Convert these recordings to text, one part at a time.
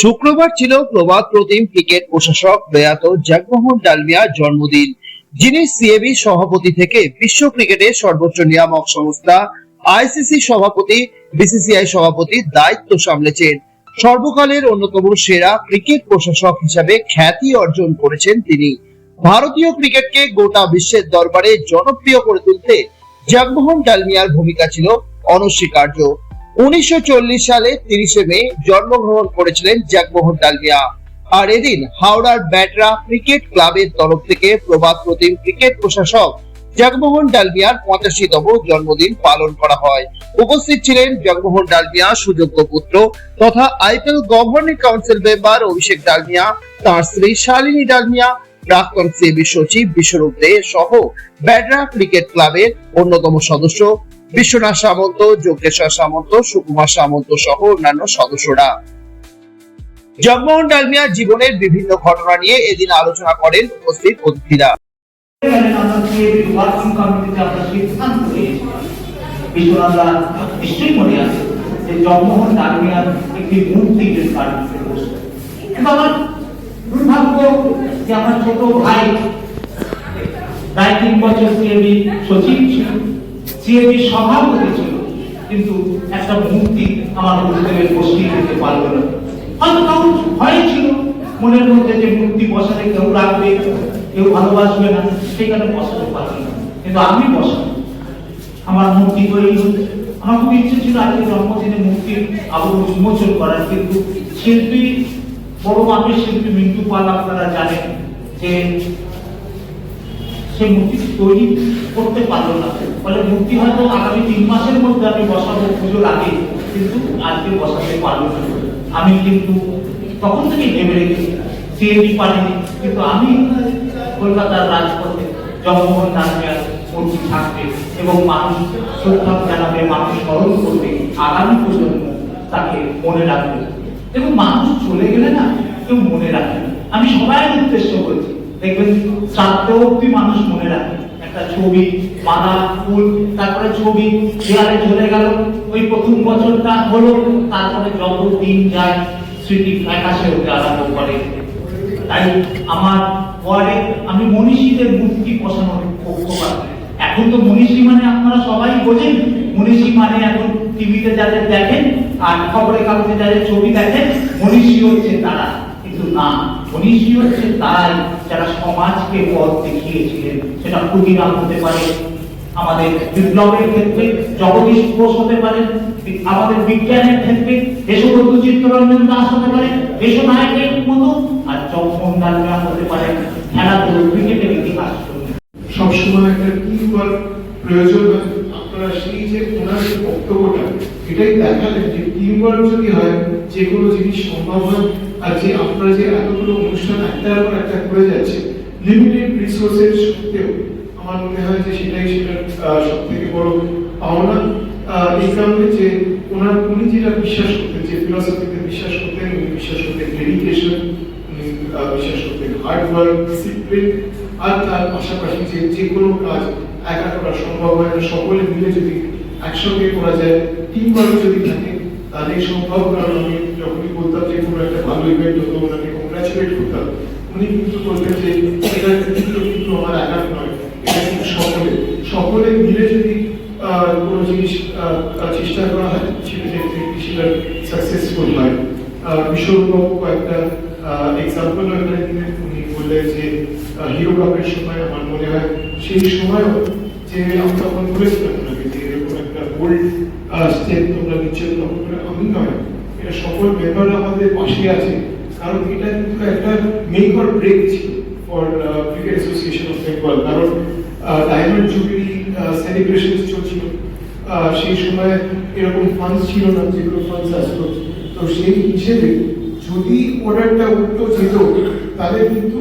শুক্রবার ছিল প্রবাদ প্রতিম ক্রিকেট প্রশাসক প্রয়াত জগমোহন ডালমিয়ার জন্মদিন, যিনি সিএবি সভাপতি থেকে বিশ্ব ক্রিকেটের সর্বোচ্চ নিয়ামক সংস্থা আইসিসি সভাপতি বিসিসিআই সভাপতির দায়িত্ব সামলেছেন। সর্বকালের অন্যতম সেরা ক্রিকেট প্রশাসক হিসাবে খ্যাতি অর্জন করেছেন তিনি। ভারতীয় ক্রিকেটকে গোটা বিশ্বের দরবারে জনপ্রিয় করে তুলতে জগমোহন ডালমিয়ার ভূমিকা ছিল অনস্বীকার্য। উনিশশো চল্লিশ সালে তিরিশে মে জন্মগ্রহণ করেছিলেন জগমোহন ডালমিয়া। আর এদিন হাওড়ার ব্যাটরা ক্রিকেট ক্লাবের তরফ থেকে প্রতিম ক্রিকেট প্রশাসক জগমোহন ডালমিয়ার পঁচাশিতম জন্মদিন পালন করা হয়। উপস্থিত ছিলেন জগমোহন ডালমিয়া সুযোগ্য পুত্র তথা IPL governing council member Abhishek Dalmiya, তার স্ত্রী শালিনী ডালমিয়া, প্রাক্তন সিবি সচিব বিশ্বরূপ দে সহ ব্যাডরা ক্রিকেট ক্লাবের অন্যতম সদস্য বিশ্বনাথ সামন্ত, যোগেশ্বর সামন্ত, সুকুমার সামন্ত সহ অন্যান্য সদস্যরা। জগমোহন ডালমিয়ার জীবনের বিভিন্ন ঘটনা নিয়ে এদিন আলোচনা করেন উপস্থিত অতিথিরা। আমার ছোট ভাই প্রায় তিন বছর সচিব ছিল সিএবি সভাপতি ছিল। কিন্তু একটা মুক্তি আমার গুরুদেবের বসিয়ে দিতে পারল না। হয়তো কারণ ভয় ছিল, মনের মধ্যে যে মূর্তি বসালে কেউ রাখবে, কেউ ভালোবাসবে না, সেখানে বসাতে পারবে না। কিন্তু আমি বসাবো। আমার মূর্তি তৈরি হচ্ছে। আমার খুব ইচ্ছে ছিল আজকে জন্মদিনে মূর্তির আবরণ উন্মোচন করার, কিন্তু শিল্পী, বড় মাপের শিল্পী মিন্টু পাল আপনারা জানেন যে সে মূর্তি তৈরি করতে পারল না। ফলে মূর্তি হয়তো আগামী তিন মাসের মধ্যে আমি বসাবো পুজোর আগে, কিন্তু আজকে বসাতে পারল না। আমি কিন্তু তখন থেকে ভেবে রেখেছি সিএবি পারিনি কিন্তু আমি কলকাতার রাজপথে জগমোহন ডালমিয়ার মূর্তি থাকবে এবং মানুষ শ্রদ্ধা জানাবে, মানুষ স্মরণ করবে আগামী প্রজন্ম তাকে মনে রাখবে। এবং মানুষ চলে গেলে না কেউ মনে রাখে না। আমি সবাই উদ্দেশ্য বলছি দেখবেন শ্রাদ্ধ অব্দি মানুষ মনে রাখে। একটা ছবি মালা ফুল, তারপরে ছবি, দেয়ালে চলে গেল, ওই প্রথম বছরটা হলো, তারপরে যত দিন যায়, স্মৃতি ফ্যাকাশে হতে আরম্ভ করে। তাই আমার ওয়ার্ডে আমি মনীষীদের মূর্তি বসানোর পক্ষপাত এখন তো মনীষী মানে আপনারা সবাই বোঝেন। মনীষী মানে এখন টিভিতে যাদের দেখেন আর খবরের কাগজে যাদের ছবি দেখেন, মনীষী হচ্ছে তারা। না। মনীষী হচ্ছে তারাই যারা সমাজকে পথ দেখিয়েছিলেন, সেটা ক্ষুদিরাম হতে পারে, আমাদের বিপ্লবের ক্ষেত্রে, জগদীশ ঘোষ হতে পারে, আমাদের বিজ্ঞানের ক্ষেত্রে, দেশবন্ধু চিত্তরঞ্জন দাস হতে পারে দেশনায়কের মতো, আর জগমোহন ডালমিয়া হতে পারে খেলাধুলো ক্রিকেটের ইতিহাস সবসময় একটা ওয়ার্ক প্রয়োজন আপনারা সেই যে ওনার বক্তব্যটা, এটাই দেখালেন যে টিম যদি হয়, যে কোনো জিনিস সম্ভব হয় যে আপনারা যে এতগুলো অনুষ্ঠান একটার পর একটা করে যাচ্ছে লিমিটেড রিসোর্সের সত্ত্বেও আমার মনে হয় যে সেটাই সেটার সব থেকে বড় পাওনা। এই কারণে যে ওনার উনি যেটা বিশ্বাস করতেন, যে ফিলসফিতে বিশ্বাস করতেন, উনি বিশ্বাস করতেন ডেডিকেশন বিশ্বাস করতেন হার্ড ওয়ার্ক ডিসিপ্লিন আর তার পাশাপাশি যে যে কোনো কাজ একা করা সম্ভব হয় না, সকলে মিলে যদি একসঙ্গে করা যায় টিম যদি থাকে তাহলে সম্ভব। কারণ আমি যখনই বলতাম যে কোনো একটা ভালো ইভেন্ট হতো, ওনাকে কংগ্রাচুলেট করতাম। উনি কিন্তু বলতেন যে, এটা কিন্তু কিন্তু আমার একার নয়, এটা কিন্তু সকলে। সকলে মিলে যদি কোনো জিনিস চেষ্টা করা হয় দেখতে সেটা সাকসেসফুল হয়। বিশ্ববাবু কয়েকটা এক্সাম্পল এখানে দিলেন। উনি বললেন যে হিরো কাপের সময় আমার মনে হয় সেই সময়ও যে আমি তখন বলেছিলাম ওনাকে যে এরকম একটা বোল্ড স্টেপ তোমরা নিচ্ছ, তখন আমি নয় সকল মেম্বার আমাদের পাশে আছে। কারণ এটা কিন্তু একটা মেক অর ব্রেক ছিল for cricket association of Bengal কারণ ডায়মন্ড জুবিলি সেলিব্রেশন চলছিল। সেই সময় এরকম ফান্ডস ছিল না যেগুলো ফান্ডস আসতো। তো সেই হিসেবে যদি অর্ডারটা উঠতো যেত, তাহলে কিন্তু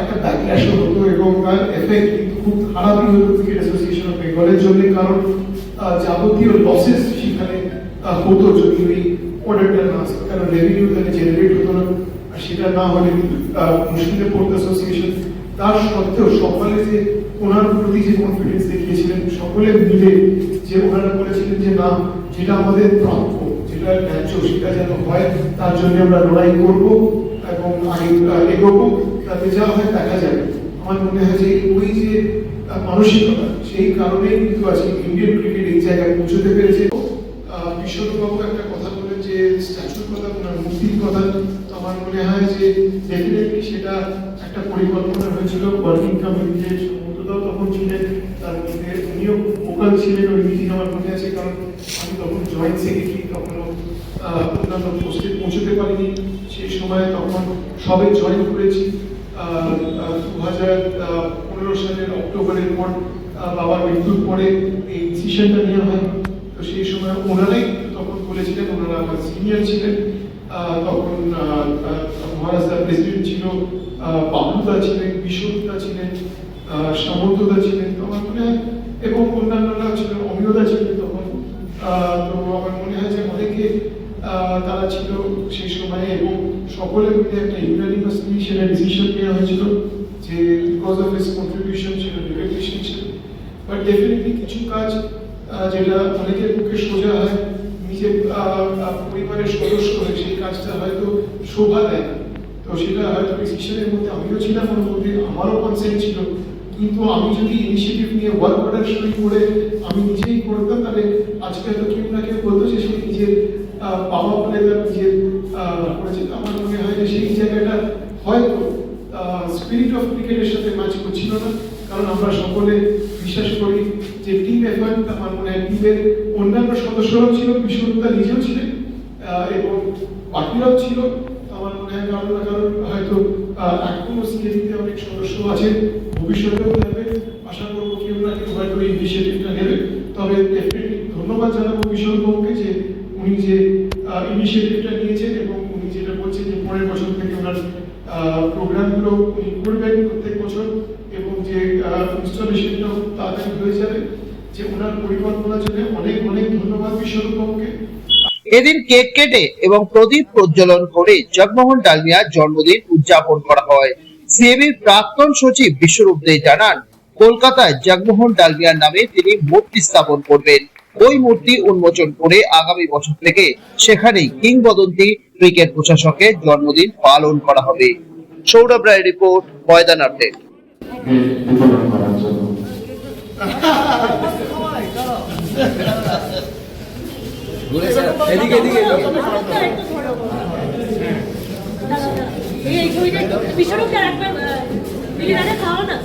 একটা ব্যাকল্যাশ হতো এবং তার এফেক্ট কিন্তু খুব খারাপই হতো ক্রিকেট অ্যাসোসিয়েশন অফ বেঙ্গলের জন্য। কারণ যাবতীয় লসেস সেখানে হতো যদি ওই অর্ডারটা না আসতো কারণ রেভিনিউ তাহলে জেনারেট হতো না আর সেটা না হলে কিন্তু মুশকিলে অ্যাসোসিয়েশন তার সত্ত্বেও সকলে যে ওনার প্রতি যে কনফিডেন্স দেখিয়েছিলেন, সকলে মিলে যে ওনারা বলেছিলেন যে না, যেটা আমাদের প্রাপ্য, যেটা ন্যায্য, সেটা যেন হয়, তার জন্য আমরা লড়াই করব এবং এগোবো, তাতে যা হয় দেখা যাবে। আমার মনে হয় যে ওই যে মানসিকতা, সেই কারণেই কিন্তু আজকে ইন্ডিয়ান ক্রিকেট এই জায়গায় পৌঁছতে পেরেছে। বিশ্ববাবু একটা স্ট্যাচুর কথা মূর্তির কথা আমার মনে হয় যে ডেফিনেটলি সেটা একটা পরিকল্পনা হয়েছিল ওয়ার্কিং কমিটিতে সমুদ্রদাও তখন ছিলেন তার মধ্যে উনিও ভোকাল ছিলেন ওই মিটিং আমার মনে আছে কারণ আমি তখন জয়েন্ট সেক্রেটারি তখনও অন্যান্য পোস্টে পৌঁছতে পারিনি সেই সময় তখন সবে জয়েন করেছি দু হাজার পনেরো সালের অক্টোবরের পর বাবার মৃত্যুর পরে এই ডিসিশনটা নেওয়া হয় তো সেই সময় ওনারাই বলেছিলেন ওনারা আমার সিনিয়র ছিলেন। তখন মহারাজদা প্রেসিডেন্ট ছিল আহ, ছিলেন বিশ্বদা ছিলেন সামন্তদা ছিলেন আমার মনে হয় এবং অন্যান্যরা ছিলেন অমিয়দা ছিলেন তখন। তো আমার মনে হয় যে অনেকে তারা ছিল সেই সময়ে এবং সকলে মিলে একটা ইউনানিমাসলি সেটা ডিসিশন নেওয়া হয়েছিল যে বিকজ অফ হিস কন্ট্রিবিউশন সেটা রেকগনিশন ছিল বাট ডেফিনেটলি কিছু কাজ যেটা অনেকের পক্ষে সোজা হয় নিজে আহ, আহ, পরিবারের সদস্য হয়ে সেই কাজটা হয়তো শোভা দেয়। তো সেটা হয়তো ডিসিশনের মধ্যে আমিও ছিলাম ওর মধ্যে আমারও কনসেন্ট ছিল। কিন্তু আমি যদি ইনিশিয়েটিভ নিয়ে ওয়ার্ক অর্ডার শুরু করে আমি নিজেই করতাম তাহলে আজকে হয়তো কেউ না কেউ বলতো যে সে নিজের আহ, বাবা বলে তার নিজের আহ, করেছে তো আমার মনে হয় যে সেই জায়গাটা হয়তো স্পিরিট অফ ক্রিকেটের সাথে ম্যাচ করছিল না কারণ আমরা সকলে বিশ্বাস করি যে টিম এফার্ট আমার মনে হয় টিমের অন্যান্য ছিল বিশ্বরূপতা নিজেও ছিলেন এবং বাকিরাও ছিল। আমার মনে হয় কারণ না কারণ হয়তো আহ, এখনও সিএবিতে অনেক সদস্য আছে ভবিষ্যতেও থাকবে আশা করব কেউ না কেউ হয়তো ইনিশিয়েটিভটা নেবে। তবে ডেফিনেটলি ধন্যবাদ জানাব বিশ্বরূপকে যে উনি যে ইনিশিয়েটিভটা নিয়েছেন এবং উনি যেটা বলছেন যে পরের বছর থেকে ওনার প্রোগ্রামগুলো উনি করবেন প্রত্যেক বছর এবং যে ইনস্টলেশনটাও তাড়াতাড়ি হয়ে যাবে। যে ওনার পরিকল্পনার জন্য অনেক অনেক ধন্যবাদ বিশ্বরূপকে এদিন কেক কেটে এবং প্রদীপ প্রজ্বলন করে জগমোহন ডালমিয়ার জন্মদিন উদযাপন করা হয়। সিএবির প্রাক্তন সচিব বিশ্বরূপ দে জানান কলকাতায় জগমোহন ডালমিয়ার নামে তিনি মূর্তি স্থাপন করবেন। ওই মূর্তি উন্মোচন করে আগামী বছর থেকে সেখানেই কিংবদন্তি ক্রিকেট প্রশাসকের জন্মদিন পালন করা হবে। Sourav Roy report Maidan update. এদিকে এদিকে এই ছবিটা বিশ্বরূপটা একবার বিরিয়ানি খাওয়া না?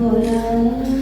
我要的